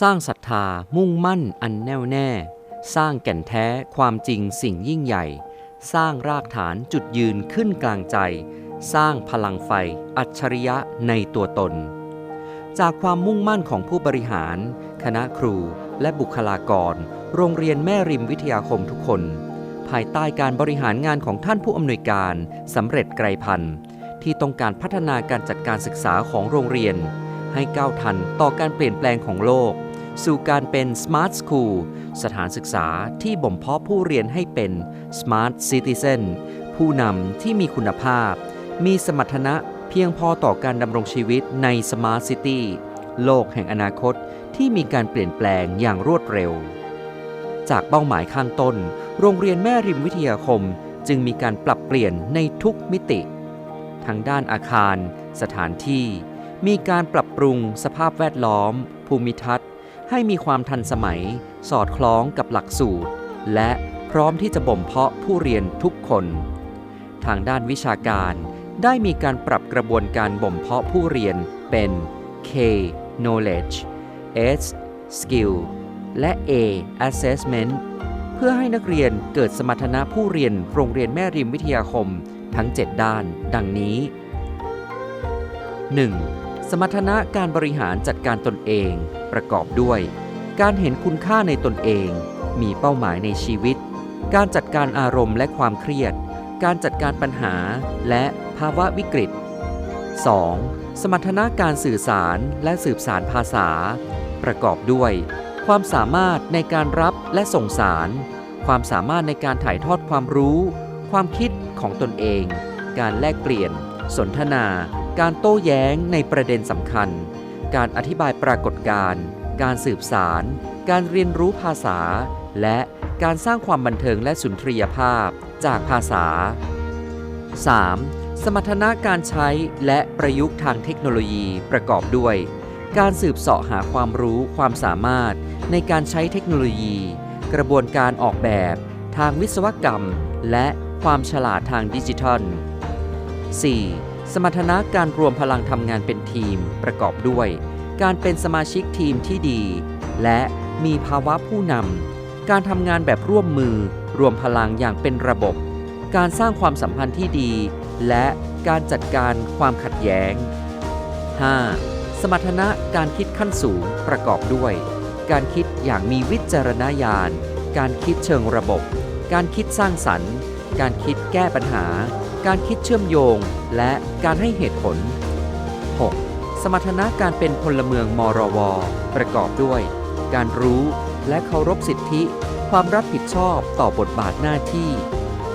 สร้างศรัทธามุ่งมั่นอันแน่วแน่ สร้างแก่นแท้ความจริงสิ่งยิ่งใหญ่ สร้างรากฐานจุดยืนขึ้นกลางใจ สร้างพลังไฟ อัจฉริยะในตัวตน จากความมุ่งมั่นของผู้บริหาร คณะครู และบุคลากร โรงเรียนแม่ริมวิทยาคมทุกคน ภายใต้การบริหารงานของท่านผู้อำนวยการสำเร็จไกรพันธ์ที่ต้องการพัฒนาการจัดการศึกษาของโรงเรียน ให้ก้าวทันต่อการเปลี่ยนแปลงของโลก สู่การเป็น Smart School สถานศึกษาที่บ่มเพาะผู้เรียนให้เป็น Smart Citizen ผู้นำที่มีคุณภาพ มีสมรรถนะเพียงพอต่อการดำรงชีวิตใน Smart City โลกแห่งอนาคตที่มีการเปลี่ยนแปลงอย่างรวดเร็ว จากเป้าหมายข้างต้น โรงเรียนแม่ริมวิทยาคมจึงมีการปรับเปลี่ยนในทุกมิติ ทั้งด้านอาคาร สถานที่ มีการปรับปรุงสภาพแวดล้อม ภูมิทัศน์ ให้มีความทันสมัย สอดคล้องกับหลักสูตร และพร้อมที่จะบ่มเพาะผู้เรียนทุกคน ทางด้านวิชาการได้มีการปรับกระบวนการบ่มเพาะผู้เรียนเป็น K knowledge S skill และ A assessment เพื่อให้นักเรียนเกิดสมรรถนะผู้เรียนโรงเรียนแม่ริมวิทยาคมทั้ง 7 ด้าน ดังนี้ 1. สมรรถนะการบริหารจัดการตนเอง ประกอบด้วย การเห็นคุณค่าในตนเอง มีเป้าหมายในชีวิต การจัดการอารมณ์และความเครียด การจัดการปัญหาและภาวะวิกฤต 2. สมรรถนะการสื่อสารและสืบสารภาษา ประกอบด้วย ความสามารถในการรับและส่งสาร ความสามารถในการถ่ายทอดความรู้ ความคิดของตนเอง การแลกเปลี่ยน สนทนา การโต้แย้งในประเด็นสำคัญ การอธิบายปรากฏการณ์ การสืบสาร การเรียนรู้ภาษา และการสร้างความบันเทิงและสุนทรียภาพจากภาษา 3. สมรรถนะการใช้และประยุกต์ทางเทคโนโลยีประกอบด้วย การสืบเสาะหาความรู้ความสามารถในการใช้เทคโนโลยี กระบวนการออกแบบ ทางวิศวกรรม และความฉลาดทางดิจิทัล 4. สมรรถนะการรวมพลังทำงานเป็นทีมประกอบด้วย การเป็นสมาชิกทีมที่ดี และมีภาวะผู้นำการทำงานแบบร่วมมือ รวมพลังอย่างเป็นระบบ การสร้างความสัมพันธ์ที่ดี และการจัดการความขัดแย้ง 5. สมรรถนะการคิดขั้นสูงประกอบด้วย การคิดอย่างมีวิจารณญาณ การคิดเชิงระบบ การคิดสร้างสรรค์ การคิดแก้ปัญหา การคิดเชื่อมโยง และการให้เหตุผล 6. สมรรถนะการเป็นพลเมืองมรว ประกอบด้วย การรู้และเคารพสิทธิ ความรับผิดชอบต่อบทบาทหน้าที่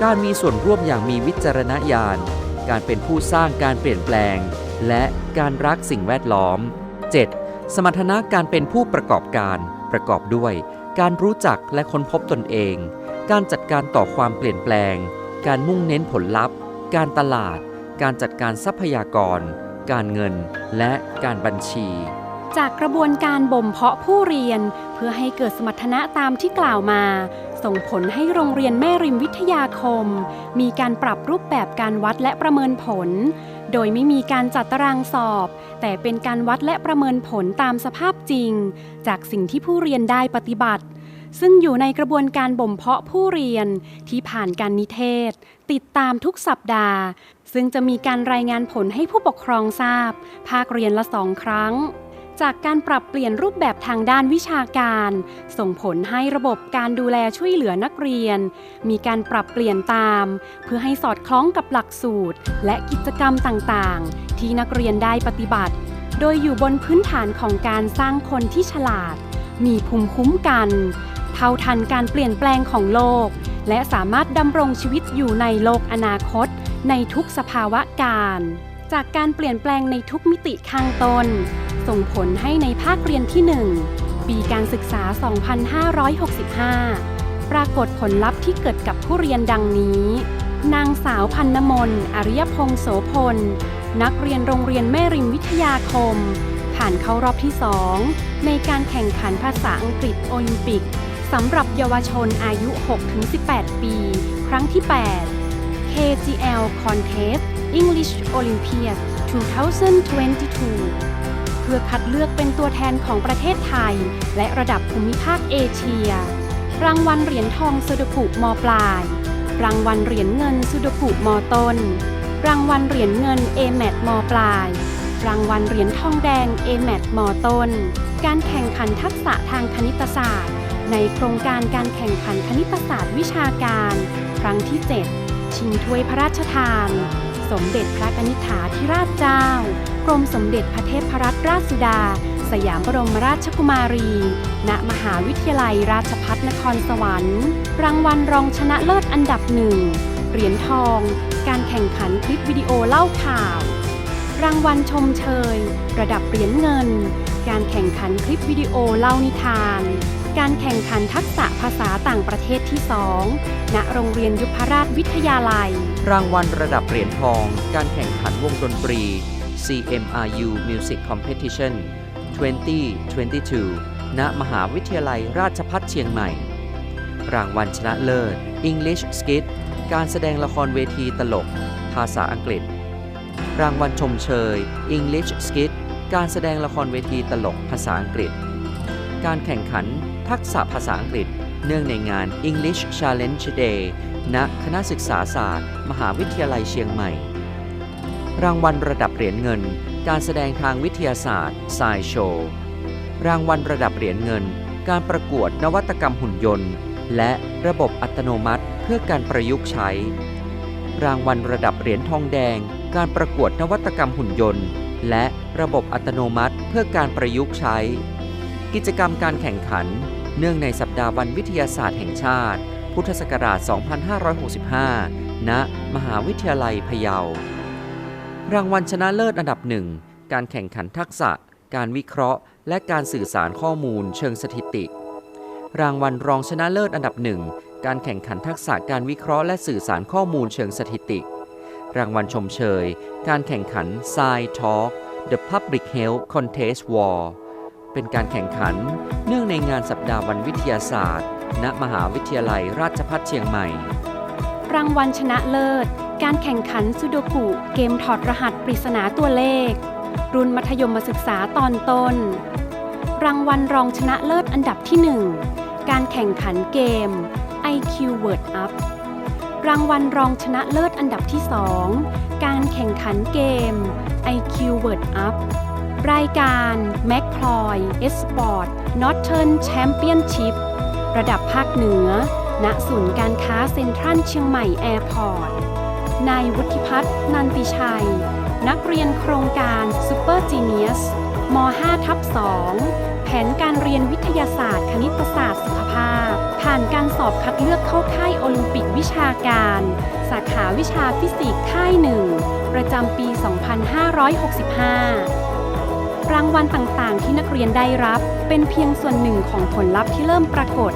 การมีส่วนร่วมอย่างมีวิจารณญาณ การเป็นผู้สร้างการเปลี่ยนแปลง และการรักสิ่งแวดล้อม 7. สมรรถนะการเป็นผู้ประกอบการ ประกอบด้วย การรู้จักและค้นพบตนเอง การจัดการต่อความเปลี่ยนแปลง การมุ่งเน้นผลลัพธ์ การตลาด การจัดการทรัพยากร การเงิน และการบัญชี จากกระบวนการบ่มเพาะผู้เรียน เพื่อให้เกิดสมรรถนะตามที่กล่าวมา ส่งผลให้โรงเรียนแม่ริมวิทยาคม มีการปรับรูปแบบการวัดและประเมินผล โดยไม่มีการจัดตารางสอบ แต่เป็นการวัดและประเมินผลตามสภาพจริง จากสิ่งที่ผู้เรียนได้ปฏิบัติ ซึ่งอยู่ในกระบวนการบ่มเพาะผู้เรียนที่ผ่านการนิเทศ ติดตามทุกสัปดาห์ ซึ่งจะมีการรายงานผลให้ผู้ปกครองทราบ ภาคเรียนละสองครั้ง จากการปรับเปลี่ยนรูปแบบทางด้านวิชาการ ส่งผลให้ระบบการดูแลช่วยเหลือนักเรียน มีการปรับเปลี่ยนตาม เพื่อให้สอดคล้องกับหลักสูตร และกิจกรรมต่างๆ ที่นักเรียนได้ปฏิบัติ โดยอยู่บนพื้นฐานของการสร้างคนที่ฉลาด มีภูมิคุ้มกัน เท่าทันการเปลี่ยนแปลงของโลก และสามารถดำรงชีวิตอยู่ในโลกอนาคต ในทุกสภาวะการ จากการเปลี่ยนแปลงในทุกมิติข้างต้น ส่งผลให้ในภาคเรียนที่ 1 ปีการศึกษา 2565 ปรากฏผลลัพธ์ที่เกิดกับผู้เรียนดังนี้ นางสาวพันนมนอริยพงษ์โสพล นักเรียนโรงเรียนแม่ริมวิทยาคม ผ่านเข้ารอบที่ 2 ในการแข่งขันภาษาอังกฤษโอลิมปิก สำหรับเยาวชนอายุ 6-18 ปี ครั้งที่ 8 KGL Contest English Olympiad 2022 เพื่อคัดเลือกเป็นตัวแทนของประเทศไทย และระดับภูมิภาคเอเชีย รางวัลเหรียญทองสุดกุมปลาย รางวัลเหรียญเงินสุดกุมต้น รางวัลเหรียญเงิน a m a t มปลาย รางวัลเหรียญทองแดง a m a t มต้น การแข่งขันทักษะทางคณิตศาสตร์ ในโครงการการแข่งขันคณิตศาสตร์วิชาการ ครั้งที่ 7 ชิงถ้วยพระราชทาน สมเด็จพระนิษฐาธิราชเจ้า กรมสมเด็จพระเทพรัตนราชสุดา สยามบรมราชกุมารี ณ มหาวิทยาลัยราชภัฏนครสวรรค์ รางวัลรองชนะเลิศอันดับหนึ่ง เหรียญทอง การแข่งขันคลิปวิดีโอเล่าข่าว รางวัลชมเชย ระดับเหรียญเงิน การแข่งขันคลิปวิดีโอเล่านิทาน การแข่งขันทักษะภาษาต่างประเทศที่ 2 ณ โรงเรียนยุพราชวิทยาลัย รางวัลระดับเหรียญทอง การแข่งขันวงดนตรี CMRU Music Competition 2022 ณ มหาวิทยาลัยราชภัฏเชียงใหม่ รางวัลชนะเลิศ English Skit การแสดงละครเวทีตลก ภาษาอังกฤษ รางวัลชมเชย English Skit การแสดงละครเวทีตลกภาษาอังกฤษ การแข่งขัน ทักษะภาษาอังกฤษ เนื่องในงาน English Challenge Day ณ คณะศึกษาศาสตร์ มหาวิทยาลัยเชียงใหม่ รางวัลระดับเหรียญเงิน การแสดงทางวิทยาศาสตร์ s ายโชว์รางวัลระดับเหรียญเงิน การประกวดนวัตกรรมหุ่นยนต์ และระบบอัตโนมัติเพื่อการประยุกต์ใช้ รางวัลระดับเหรียญทองแดง การประกวดนวัตกรรมหุ่นยนต์ และระบบอัตโนมัติเพื่อการประยุกต์ใช้ กิจกรรมการแข่งขัน เนื่องในสัปดาห์วันวิทยาศาสตร์แห่งชาติ พุทธศักราช 2565 ณ มหาวิทยาลัยพะเยา รางวัลชนะเลิศอันดับหนึ่ง การแข่งขันทักษะ การวิเคราะห์ และการสื่อสารข้อมูลเชิงสถิติ รางวัลรองชนะเลิศอันดับหนึ่ง การแข่งขันทักษะการวิเคราะห์และสื่อสารข้อมูลเชิงสถิติ รางวัลชมเชย การแข่งขัน Sci Talk The Public Health Contest War เป็นการแข่งขัน เนื่องในงานสัปดาห์วันวิทยาศาสตร์ ณ มหาวิทยาลัยราชภัฏเชียงใหม่ รางวัลชนะเลิศ การแข่งขันซูโดกุเกมถอดรหัสปริศนาตัวเลข รุ่นมัธยมศึกษาตอนต้น รางวัลรองชนะเลิศอันดับที่ 1 การแข่งขันเกม IQ Word Up รางวัลรองชนะเลิศอันดับที่ 2 การแข่งขันเกม IQ Word Up รายการ m c c l o y Esport Northern Championship ระดับภาคเหนือ ณศูนย์การค้าเซ็นทรัลเชียงใหม่แอร์พอร์ต นายวุฒิพัฒน์นันติชัย นักเรียนโครงการ Super Genius ม5 ทับ 2 แผนการเรียนวิทยาศาสตร์ คณิตศาสตร์สุขภาพ ผ่านการสอบคัดเลือกเข้าค่ายโอลิมปิกวิชาการ สาขาวิชาฟิสิกส์ค่ายหนึ่งประจำปี 2565 รางวัลต่างๆ ที่นักเรียนได้รับ เป็นเพียงส่วนหนึ่งของผลลัพธ์ที่เริ่มปรากฏ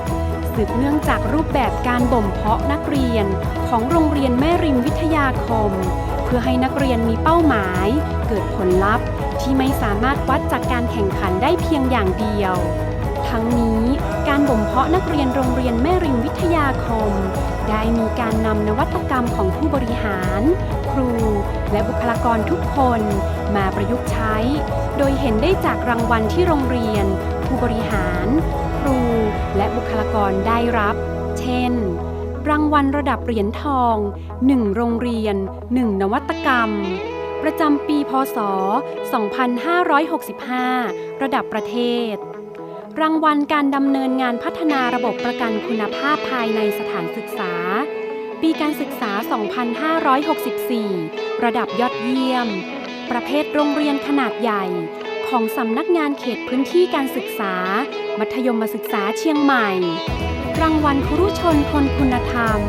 สืบเนื่องจากรูปแบบการบ่มเพาะนักเรียน ของโรงเรียนแม่ริมวิทยาคม เพื่อให้นักเรียนมีเป้าหมาย เกิดผลลัพธ์ที่ไม่สามารถวัดจากการแข่งขันได้เพียงอย่างเดียว ทั้งนี้การบ่มเพาะนักเรียนโรงเรียนแม่ริมวิทยาคม ได้มีการนำนวัตกรรมของผู้บริหาร ครู และบุคลากรทุกคนมาประยุกต์ใช้ โดยเห็นได้จากรางวัลที่โรงเรียน ผู้บริหาร ครู และบุคลากรได้รับ เช่น รางวัลระดับเหรียญทอง 1 โรงเรียน 1 นวัตกรรมประจำปี พศ 2565 ระดับประเทศ รางวัลการดำเนินงานพัฒนาระบบประกันคุณภาพภายในสถานศึกษา ปีการศึกษา 2564 ระดับยอดเยี่ยม ประเภทโรงเรียนขนาดใหญ่ ของสำนักงานเขตพื้นที่การศึกษา มัธยมศึกษาเชียงใหม่ รางวัลครุชนคนคุณธรรม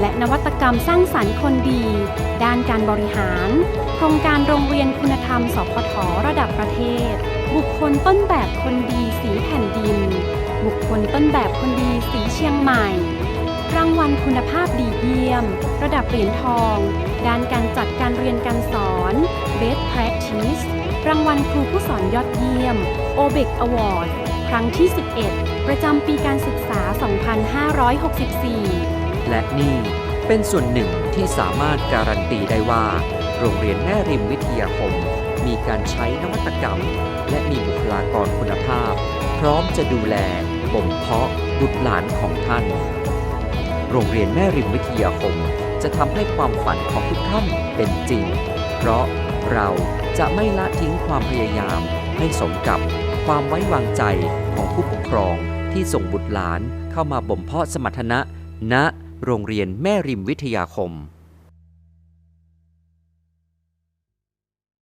และนวัตกรรมสร้างสรรค์คนดี ด้านการบริหาร โครงการโรงเรียนคุณธรรม สพทระดับประเทศ บุคคลต้นแบบคนดีสีแผ่นดิน บุคคลต้นแบบคนดีสีเชียงใหม่ รางวัลคุณภาพดีเยี่ยม ระดับเหรียญทอง ด้านการจัดการเรียนการสอน Best Practice รางวัลครูผู้สอนยอดเยี่ยม o b e c Award ครั้งที่ 11 ประจำปีการศึกษา 2564 และนี่เป็นส่วนหนึ่งที่สามารถการันตีได้ว่า โรงเรียนแม่ริมวิทยาคม มีการใช้นวัตกรรม และมีบุคลากรคุณภาพ พร้อมจะดูแลบ่มเพาะบุตรหลานของท่าน โรงเรียนแม่ริมวิทยาคม จะทำให้ความฝันของทุกท่านเป็นจริง เพราะเราจะไม่ละทิ้งความพยายามให้สมกับความไว้วางใจของผู้ปกครองที่ส่งบุตรหลานเข้ามาบ่มเพาะสมรรถนะณโรงเรียนแม่ริมวิทยาคม